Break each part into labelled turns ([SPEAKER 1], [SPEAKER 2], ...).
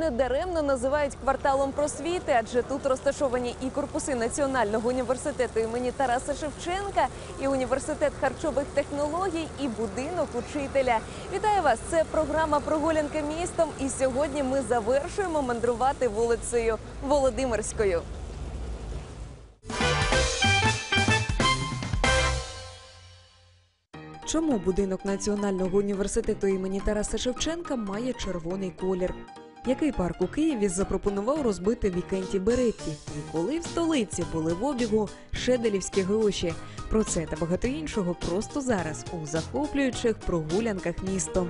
[SPEAKER 1] недаремно називають кварталом просвіти, адже тут розташовані і корпуси Національного університету імені Тараса Шевченка, і університет харчових технологій, і будинок учителя. Вітаю вас! Це програма Прогулянка містом. І сьогодні ми завершуємо мандрувати вулицею Володимирською. Чому будинок Національного університету імені Тараса Шевченка має червоний колір? Який парк у Києві запропонував розбити Вікенті Беретті? І коли в столиці були в обігу шеделівські гроші? Про це та багато іншого просто зараз у захоплюючих прогулянках містом.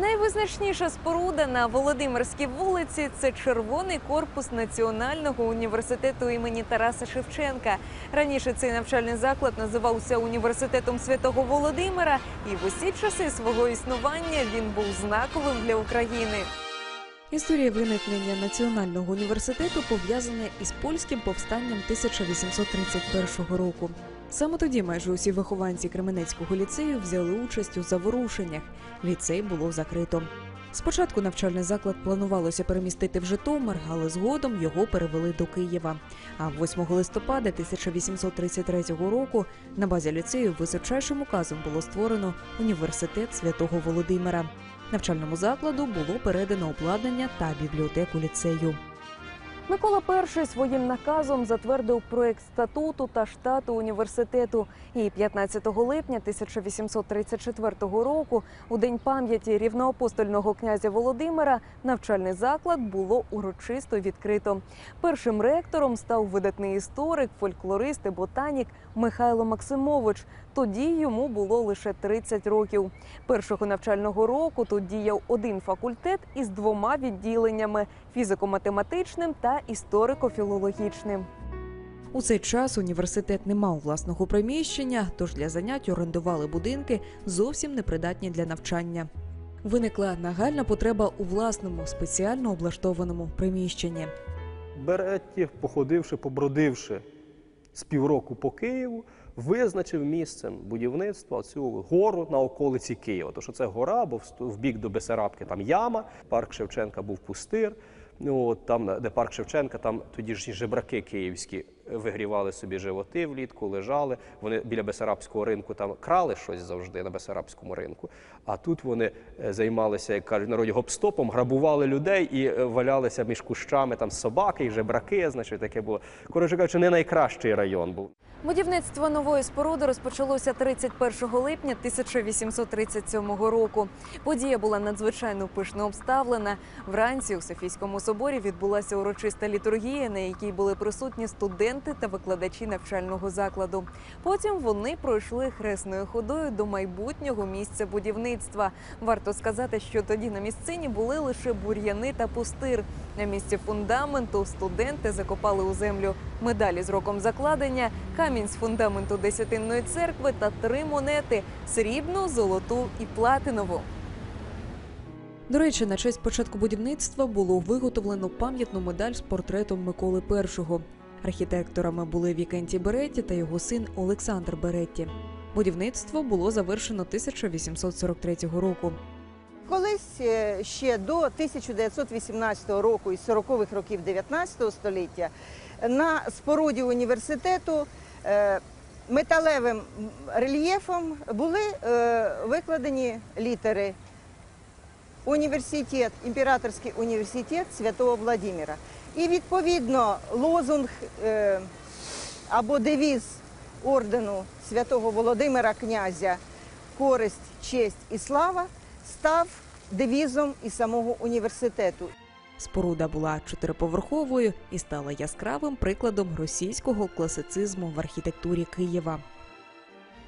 [SPEAKER 1] Найвизначніша споруда на Володимирській вулиці це червоний корпус Національного університету імені Тараса Шевченка. Раніше цей навчальний заклад називався університетом святого Володимира, і в усі часи свого існування він був знаковим для України. Історія виникнення національного університету пов'язана із польським повстанням 1831 року. Саме тоді майже усі вихованці Кременецького ліцею взяли участь у заворушеннях. Ліцей було закрито. Спочатку навчальний заклад планувалося перемістити в Житомир, але згодом його перевели до Києва. А 8 листопада 1833 року на базі ліцею височайшим указом було створено університет святого Володимира. Навчальному закладу було передано обладнання та бібліотеку ліцею. Микола І своїм наказом затвердив проект статуту та штату університету. І 15 липня 1834 року, у день пам'яті рівноапостольного князя Володимира, навчальний заклад було урочисто відкрито. Першим ректором став видатний історик, фольклорист і ботанік Михайло Максимович. Тоді йому було лише 30 років. Першого навчального року тут діяв один факультет із двома відділеннями фізико-математичним та історико-філологічним. У цей час університет не мав власного приміщення, тож для занять орендували будинки зовсім непридатні для навчання. Виникла нагальна потреба у власному спеціально облаштованому приміщенні.
[SPEAKER 2] Беретті, походивши, побродивши з півроку по Києву, визначив місцем будівництва цю гору на околиці Києва. То що це гора, бо в бік до Бесарабки там яма, парк Шевченка був пустир. Ну, от там, де парк Шевченка, там тоді ж жебраки київські вигрівали собі животи влітку, лежали. Вони біля Бесарабського ринку там крали щось завжди на Бесарабському ринку. А тут вони е, займалися, як кажуть, народі гоп-стопом, грабували людей і е, валялися між кущами там собаки і жебраки. Значить, таке було. Коротше кажучи, не найкращий район був.
[SPEAKER 1] Будівництво нової споруди розпочалося 31 липня 1837 року. Подія була надзвичайно пишно обставлена. Вранці у Софійському соборі відбулася урочиста літургія, на якій були присутні студенти та викладачі навчального закладу. Потім вони пройшли хресною ходою до майбутнього місця будівництва. Варто сказати, що тоді на місцині були лише бур'яни та пустир. На місці фундаменту студенти закопали у землю медалі з роком закладення, камінь з фундаменту десятинної церкви та три монети срібну, золоту і платинову. До речі, на честь початку будівництва було виготовлено пам'ятну медаль з портретом Миколи І. Архітекторами були Вікенті Беретті та його син Олександр Беретті. Будівництво було завершено 1843 року.
[SPEAKER 3] Колись е, ще до 1918 року і 40-х років 19 століття на споруді університету е, металевим рельєфом були е, викладені літери Університет, імператорський університет Святого Владимира. І відповідно лозунг е, або девіз ордену Святого Володимира князя Користь, честь і слава став девізом і самого університету.
[SPEAKER 1] Споруда була чотириповерховою і стала яскравим прикладом російського класицизму в архітектурі Києва.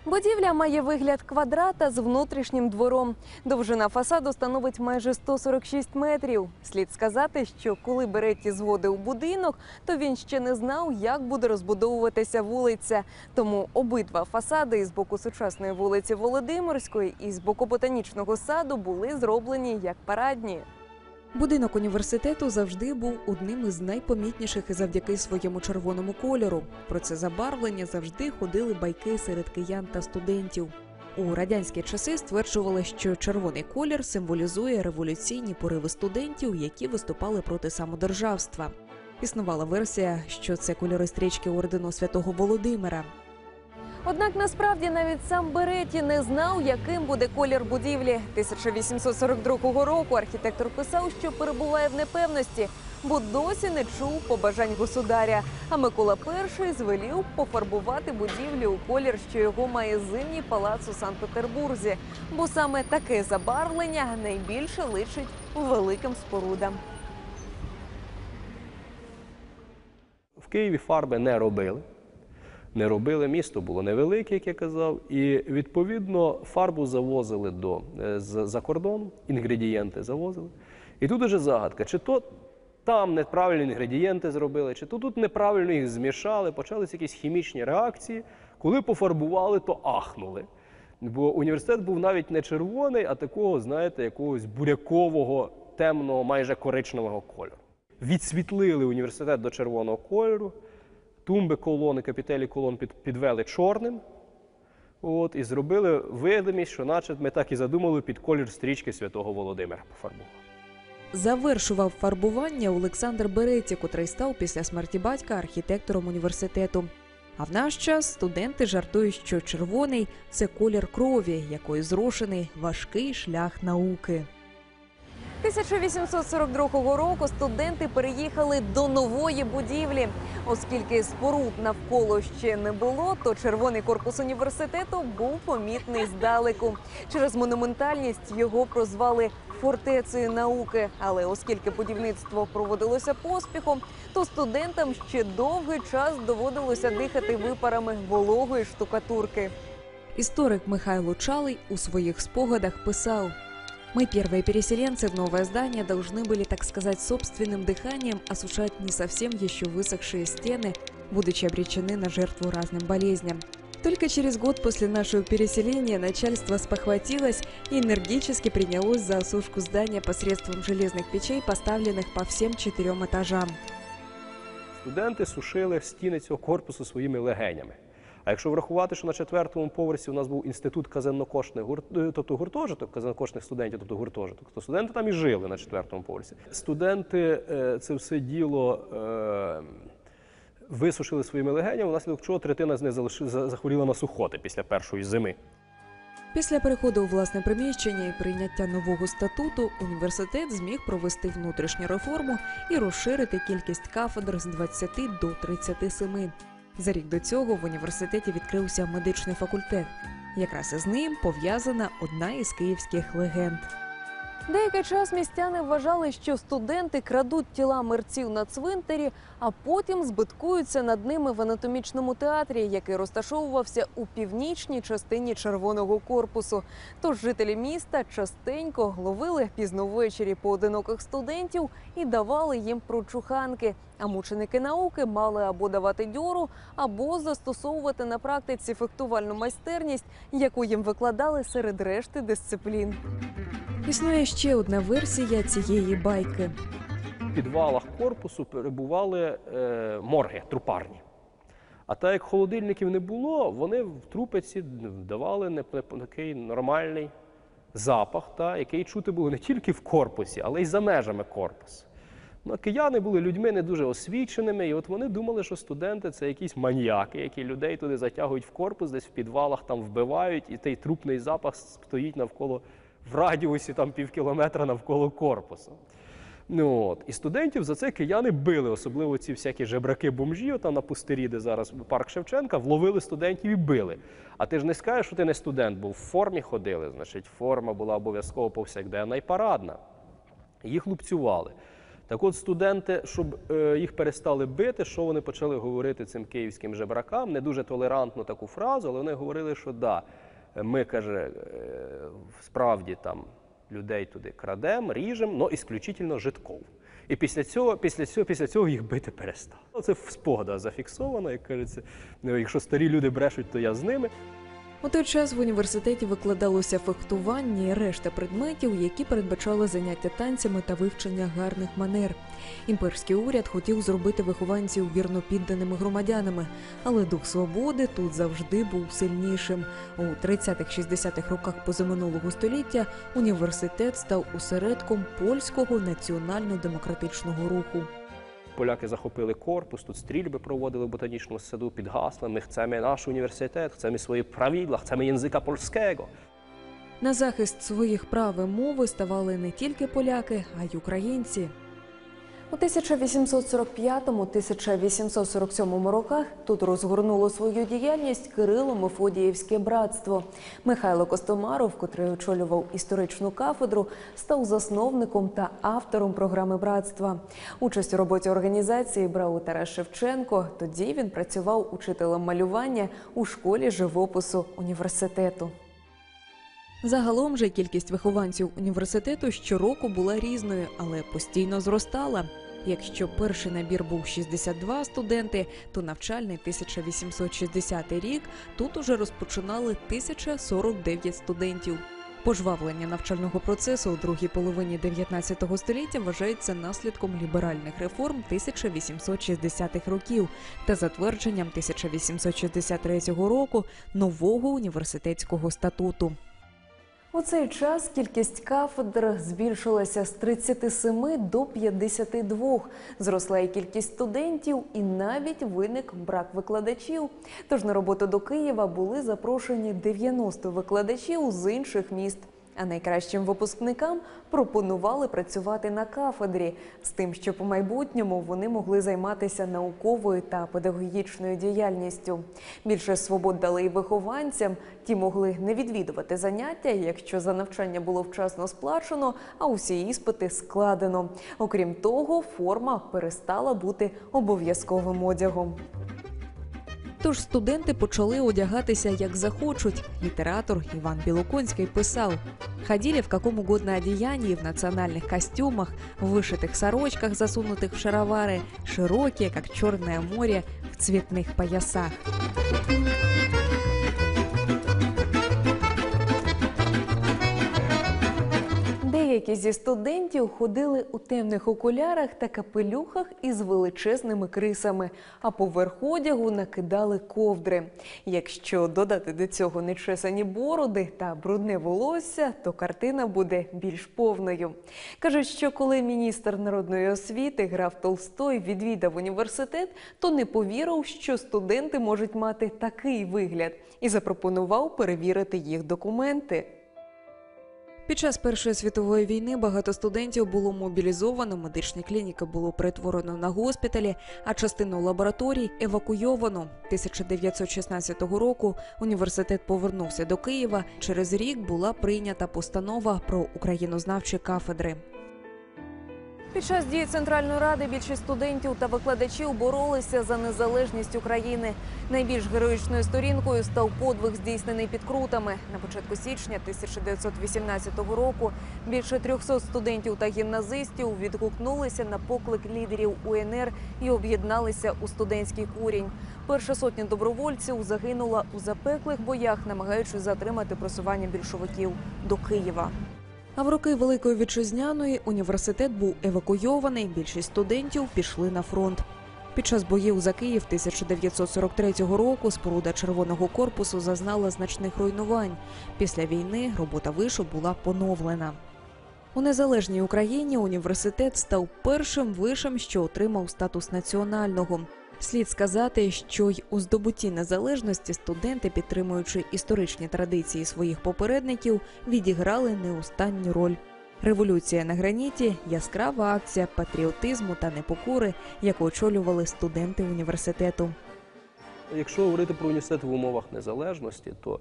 [SPEAKER 1] Будівля має вигляд квадрата з внутрішнім двором. Довжина фасаду становить майже 146 метрів. Слід сказати, що коли Беретті зводив будинок, то він ще не знав, як буде розбудовуватися вулиця. Тому обидва фасади із боку сучасної вулиці Володимирської і з боку ботанічного саду були зроблені як парадні. Будинок університету завжди був одним із найпомітніших і завдяки своєму червоному кольору. Про це забарвлення завжди ходили байки серед киян та студентів. У радянські часи стверджували, що червоний колір символізує революційні пориви студентів, які виступали проти самодержавства. Існувала версія, що це кольори стрічки ордену святого Володимира. Однак насправді навіть сам Береті не знав, яким буде колір будівлі. 1842 року архітектор писав, що перебуває в непевності, бо досі не чув побажань государя. А Микола І звелів пофарбувати будівлю у колір, що його має зимній палац у Санкт-Петербурзі, бо саме таке забарвлення найбільше личить великим спорудам.
[SPEAKER 2] В Києві фарби не робили. Не робили, місто було невелике, як я казав, і відповідно фарбу завозили до е, за кордону, інгредієнти завозили. І тут уже загадка, чи то там неправильні інгредієнти зробили, чи то тут неправильно їх змішали, почалися якісь хімічні реакції. Коли пофарбували, то ахнули. Бо університет був навіть не червоний, а такого, знаєте, якогось бурякового, темного, майже коричневого кольору. Відсвітлили університет до червоного кольору, тумби колони, капітелі колон під, підвели чорним. От, і зробили видимість, що наче ми так і задумали під колір стрічки святого Володимира пофарбували.
[SPEAKER 1] Завершував фарбування Олександр Береті, котрий став після смерті батька архітектором університету. А в наш час студенти жартують, що червоний це колір крові, якою зрошений важкий шлях науки. 1842 року студенти переїхали до нової будівлі. Оскільки споруд навколо ще не було, то червоний корпус університету був помітний здалеку. Через монументальність його прозвали фортецею науки. Але оскільки будівництво проводилося поспіхом, то студентам ще довгий час доводилося дихати випарами вологої штукатурки. Історик Михайло Чалий у своїх спогадах писав. Мы, первые переселенцы в новое здание, должны были, так сказать, собственным дыханием осушать не совсем еще высохшие стены, будучи обречены на жертву разным болезням. Только через год после нашего переселения начальство спохватилось и энергически принялось за осушку здания посредством железных печей, поставленных по всем четырем этажам.
[SPEAKER 2] Студенти сушили стіни цього корпусу своїми легенями. Якщо врахувати, що на четвертому поверсі у нас був інститут казеннокошних гурт, е, тобто гуртожиток, казеннокошних студентів, тобто гуртожиток, то студенти там і жили на четвертому поверсі. Студенти е, це все діло е, висушили своїми легенями, внаслідок чого третина з них захворіла на сухоти після першої зими.
[SPEAKER 1] Після переходу у власне приміщення і прийняття нового статуту університет зміг провести внутрішню реформу і розширити кількість кафедр з 20 до 37. За рік до цього в університеті відкрився медичний факультет. Якраз із ним пов'язана одна із київських легенд. Деякий час містяни вважали, що студенти крадуть тіла мерців на цвинтарі, а потім збиткуються над ними в анатомічному театрі, який розташовувався у північній частині червоного корпусу. Тож жителі міста частенько ловили пізно ввечері поодиноких студентів і давали їм прочуханки. А мученики науки мали або давати дьору, або застосовувати на практиці фехтувальну майстерність, яку їм викладали серед решти дисциплін. Існує ще одна версія цієї байки.
[SPEAKER 2] В підвалах корпусу перебували е, морги, трупарні. А так як холодильників не було, вони в трупиці давали не, такий нормальний запах, та, який чути було не тільки в корпусі, але й за межами корпусу. Ну, кияни були людьми не дуже освіченими, і от вони думали, що студенти це якісь маніяки, які людей туди затягують в корпус, десь в підвалах там вбивають, і той трупний запах стоїть навколо в радіусі там пів кілометра навколо корпусу. Ну, от. І студентів за це кияни били, особливо ці всякі жебраки-бомжі, там на пустирі, де зараз парк Шевченка, вловили студентів і били. А ти ж не скажеш, що ти не студент був, в формі ходили, значить, форма була обов'язково повсякденна і парадна. Їх лупцювали. Так от студенти, щоб е, їх перестали бити, що вони почали говорити цим київським жебракам, не дуже толерантну таку фразу, але вони говорили, що да, ми, каже, е, справді там людей туди крадемо, ріжемо, але ісключительно житков. І після цього, після цього, після цього їх бити перестало. Це в спогадах зафіксовано, як кажеться, якщо старі люди брешуть, то я з ними.
[SPEAKER 1] У той час в університеті викладалося фехтування і решта предметів, які передбачали заняття танцями та вивчення гарних манер. Імперський уряд хотів зробити вихованців вірно підданими громадянами, але дух свободи тут завжди був сильнішим. У 30-60-х роках позаминулого століття університет став осередком польського національно-демократичного руху.
[SPEAKER 2] Поляки захопили корпус, тут стрільби проводили в ботанічному саду під гаслами «Ми наш університет, хцеме свої правідла, хцеме язика польського».
[SPEAKER 1] На захист своїх прав і мови ставали не тільки поляки, а й українці. У 1845-1847 роках тут розгорнуло свою діяльність Кирило-Мефодіївське братство. Михайло Костомаров, котрий очолював історичну кафедру, став засновником та автором програми братства. Участь у роботі організації брав Тарас Шевченко. Тоді він працював учителем малювання у школі живопису університету. Загалом же кількість вихованців університету щороку була різною, але постійно зростала. Якщо перший набір був 62 студенти, то навчальний 1860 рік тут уже розпочинали 1049 студентів. Пожвавлення навчального процесу у другій половині 19 століття вважається наслідком ліберальних реформ 1860-х років та затвердженням 1863 року нового університетського статуту. У цей час кількість кафедр збільшилася з 37 до 52. Зросла і кількість студентів, і навіть виник брак викладачів. Тож на роботу до Києва були запрошені 90 викладачів з інших міст. А найкращим випускникам пропонували працювати на кафедрі з тим, щоб у майбутньому вони могли займатися науковою та педагогічною діяльністю. Більше свобод дали і вихованцям. Ті могли не відвідувати заняття, якщо за навчання було вчасно сплачено, а усі іспити складено. Окрім того, форма перестала бути обов'язковим одягом. Тож студенти почали одягатися як захочуть. Літератор Іван Білоконський писав: ходили в каком угодно одеянии, в национальных костюмах, в вышитых сорочках, засунутых в шаровары, широкие, как черное море, в цветных поясах. Деякі зі студентів ходили у темних окулярах та капелюхах із величезними крисами, а поверх одягу накидали ковдри. Якщо додати до цього нечесані бороди та брудне волосся, то картина буде більш повною. Кажуть, що коли міністр народної освіти граф Толстой відвідав університет, то не повірив, що студенти можуть мати такий вигляд, і запропонував перевірити їх документи. Під час Першої світової війни багато студентів було мобілізовано, медичні клініки було перетворено на госпіталі, а частину лабораторій евакуйовано. 1916 року університет повернувся до Києва. Через рік була прийнята постанова про українознавчі кафедри. Під час дії Центральної ради більшість студентів та викладачів боролися за незалежність України. Найбільш героїчною сторінкою став подвиг, здійснений під крутами. На початку січня 1918 року більше 300 студентів та гімназистів відгукнулися на поклик лідерів УНР і об'єдналися у студентський курінь. Перша сотня добровольців загинула у запеклих боях, намагаючись затримати просування більшовиків до Києва. А в роки Великої вітчизняної університет був евакуйований. Більшість студентів пішли на фронт. Під час боїв за Київ 1943 року споруда Червоного корпусу зазнала значних руйнувань. Після війни робота вишу була поновлена. У незалежній Україні університет став першим вишем, що отримав статус національного. Слід сказати, що й у здобутті незалежності студенти, підтримуючи історичні традиції своїх попередників, відіграли не останню роль. Революція на граніті яскрава акція патріотизму та непокори, яку очолювали студенти університету.
[SPEAKER 2] Якщо говорити про університет в умовах незалежності, то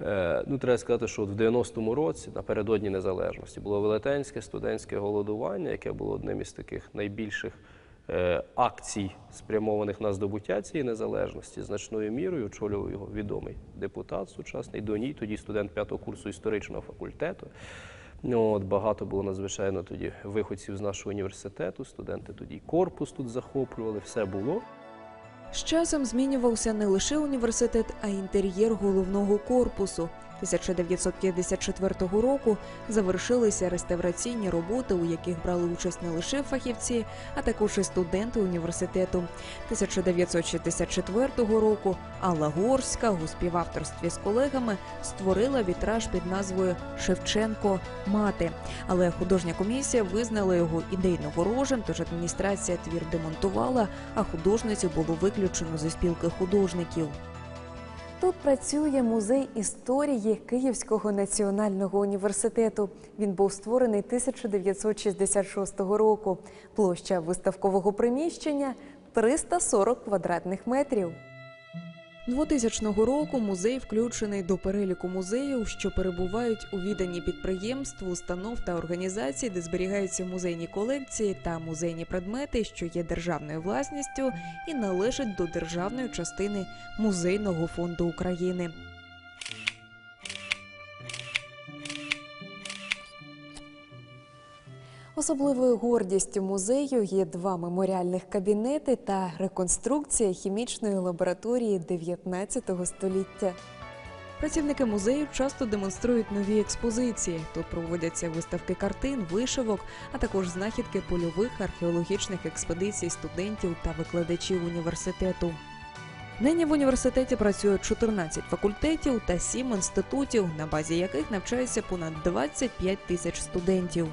[SPEAKER 2] е, ну, треба сказати, що в 90-му році, напередодні незалежності, було велетенське студентське голодування, яке було одним із таких найбільших акцій, спрямованих на здобуття цієї незалежності, значною мірою очолював його відомий депутат сучасний Доній, тоді студент п'ятого курсу історичного факультету. Ну, от багато було надзвичайно тоді виходців з нашого університету, студенти тоді корпус тут захоплювали, все було.
[SPEAKER 1] З часом змінювався не лише університет, а й інтер'єр головного корпусу. 1954 року завершилися реставраційні роботи, у яких брали участь не лише фахівці, а також і студенти університету. 1964 року Алла Горська у співавторстві з колегами створила вітраж під назвою Шевченко Мати. Але художня комісія визнала його ідейно ворожим, тож адміністрація твір демонтувала, а художницю було виключено зі спілки художників. Тут працює музей історії Київського національного університету. Він був створений 1966 року. Площа виставкового приміщення 340 квадратних метрів. 2000 року музей включений до переліку музеїв, що перебувають у відданні підприємств, установ та організацій, де зберігаються музейні колекції та музейні предмети, що є державною власністю і належать до державної частини музейного фонду України. Особливою гордістю музею є два меморіальних кабінети та реконструкція хімічної лабораторії 19 століття. Працівники музею часто демонструють нові експозиції. Тут проводяться виставки картин, вишивок, а також знахідки польових археологічних експедицій студентів та викладачів університету. Нині в університеті працює 14 факультетів та 7 інститутів, на базі яких навчається понад 25 тисяч студентів.